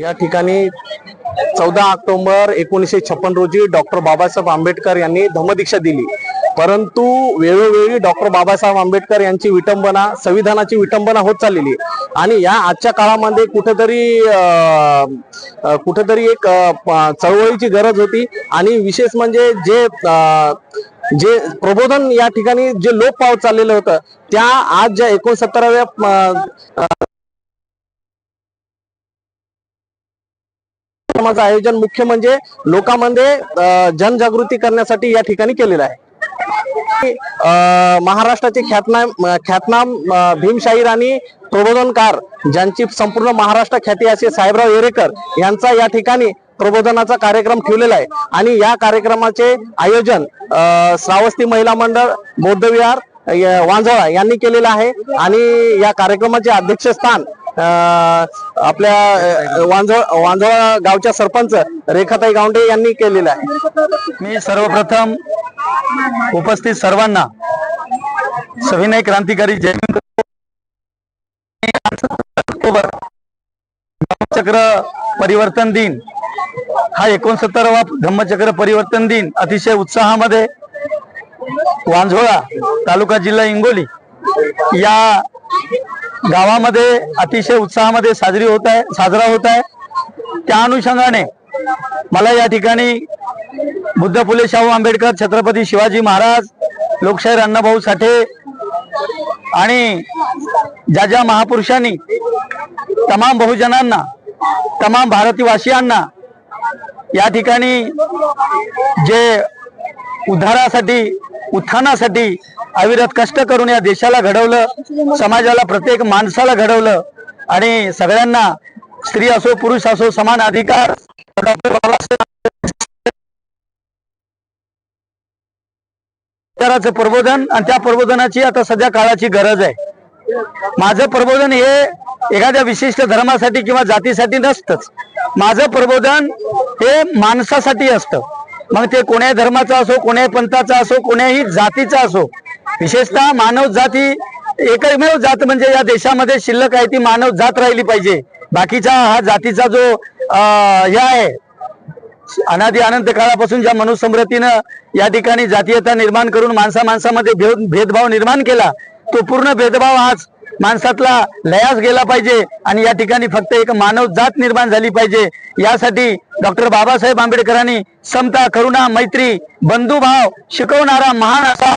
या ठिकाणी चौदा ऑक्टोबर एकोणीसशे छप्पन रोजी डॉक्टर बाबासाहेब आंबेडकर यांनी धम्मदीक्षा दिली. परंतु वेळोवेळी डॉक्टर बाबासाहेब आंबेडकर यांची विटंबना संविधानाची विटंबना होत चाललेली आणि या आजच्या काळामध्ये कुठेतरी कुठेतरी एक चळवळीची गरज होती. आणि विशेष म्हणजे जे जे प्रबोधन या ठिकाणी जे लोप पावत चाललेलं होतं त्या आज ज्या एकोणसत्तराव्या कार्यक्रमाचं आयोजन मुख्य म्हणजे लोकांमध्ये जनजागृती करण्यासाठी या ठिकाणी केलेलं आहे. अं, महाराष्ट्राचे ख्यातनाम ख्यातनाम भीमशाहीर आणि प्रबोधनकार ज्यांची संपूर्ण महाराष्ट्र ख्याती असे साहेबराव येरेकर यांचा या ठिकाणी प्रबोधनाचा कार्यक्रम ठेवलेला आहे. आणि या कार्यक्रमाचे आयोजन अं, श्रावस्ती महिला मंडळ बौद्धविहार वांजळा वांझोळा यांनी केलेलं आहे. आणि या कार्यक्रमाचे अध्यक्षस्थान आपल्या वांजोळ वांजोळा गावच्या सरपंच रेखाताई गावंडे यांनी केलेलं आहे. मी सर्वप्रथम उपस्थित सर्वांना सविनय क्रांतिकारी जयंत ऑक्टोबर धम्मचक्र परिवर्तन दिन हा एकोणसत्तरवा धम्मचक्र परिवर्तन दिन अतिशय उत्साहामध्ये वांझोळा तालुका जिल्हा हिंगोली या गावामध्ये अतिशय उत्साहामध्ये साजरी होत आहे साजरा होत आहे. त्या अनुषंगाने मला या ठिकाणी बुद्ध फुले शाहू आंबेडकर छत्रपती शिवाजी महाराज लोकशाहीर अण्णाभाऊ साठे आणि ज्या ज्या महापुरुषांनी तमाम बहुजनांना तमाम भारतीवासियांना या ठिकाणी जे उद्धारासाठी उत्थानासाठी अविरत कष्ट करून या देशाला घडवलं समाजाला प्रत्येक माणसाला घडवलं आणि सगळ्यांना स्त्री असो पुरुष असो समान अधिकार. प्रबोधन आणि त्या प्रबोधनाची आता सध्या काळाची गरज आहे. माझं प्रबोधन हे एखाद्या विशिष्ट धर्मासाठी किंवा जातीसाठी नसतंच. माझं प्रबोधन हे माणसासाठी असतं. मग ते कोण्या धर्माचा असो कोण्या पंथाचा असो कोण्याही जातीचा असो विशेषतः मानव जाती एकमेव जात म्हणजे या देशामध्ये शिल्लक आहे ती मानव जात राहिली पाहिजे. बाकीचा हा जातीचा जो हे आहे अनादी अनंत काळापासून ज्या मनुसम्रतीनं या ठिकाणी जातीयता निर्माण करून माणसा माणसामध्ये भेद भेदभाव निर्माण केला तो पूर्ण भेदभाव आज माणसातला लयास गेला पाहिजे आणि या ठिकाणी फक्त एक मानव जात निर्माण झाली पाहिजे. यासाठी डॉक्टर बाबासाहेब आंबेडकरांनी समता करुणा मैत्री बंधुभाव शिकवणारा महान असा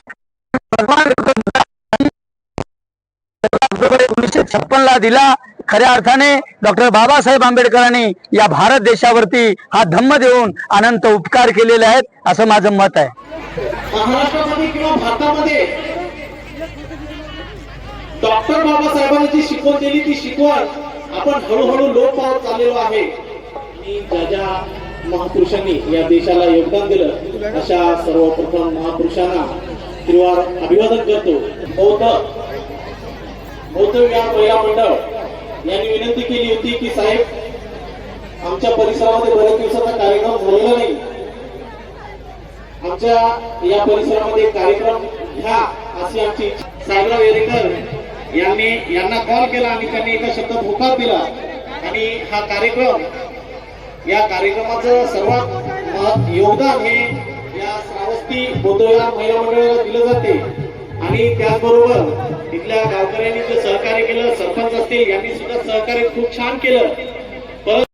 एकोणीसशे छप्पन ला दिला. खऱ्या अर्थाने डॉक्टर बाबासाहेब आंबेडकरांनी या भारत देशावरती हा धम्म देऊन अनंत उपकार केलेले आहेत असं माझं मत आहे. महाराष्ट्रामध्ये किंवा भारतामध्ये डॉक्टर बाबासाहेबांनी जी शिकवण दिली ती शिकवण आपण हळूहळू लोप पावत चाललेलो आहे. ज्या ज्या महापुरुषांनी या देशाला योगदान दिलं अशा सर्वप्रथम महापुरुषांना श्रीवार अभिवादन करतो. बौद्ध बौद्ध विहार महिला मंडळ यांनी विनंती केली होती की साहेब आमच्या परिसरामध्ये बऱ्याच दिवसाचा कार्यक्रम झालेला नाही. आमच्या या परिसरामध्ये कार्यक्रम घ्या अशी आमची इच्छा. वेरेकर यांनी यांना कॉल केला आणि त्यांनी एका शब्दात होकार दिला. आणि हा कार्यक्रम या कार्यक्रमाचं सर्वात योगदान हे या श्रावस्ती बौद्धविहार महिला मंडळाला दिलं जाते. आणि त्याचबरोबर इथल्या गावकऱ्यांनी जे सहकार्य केलं सरपंच असतील यांनी सुद्धा सहकार्य खूप छान केलं. परंतु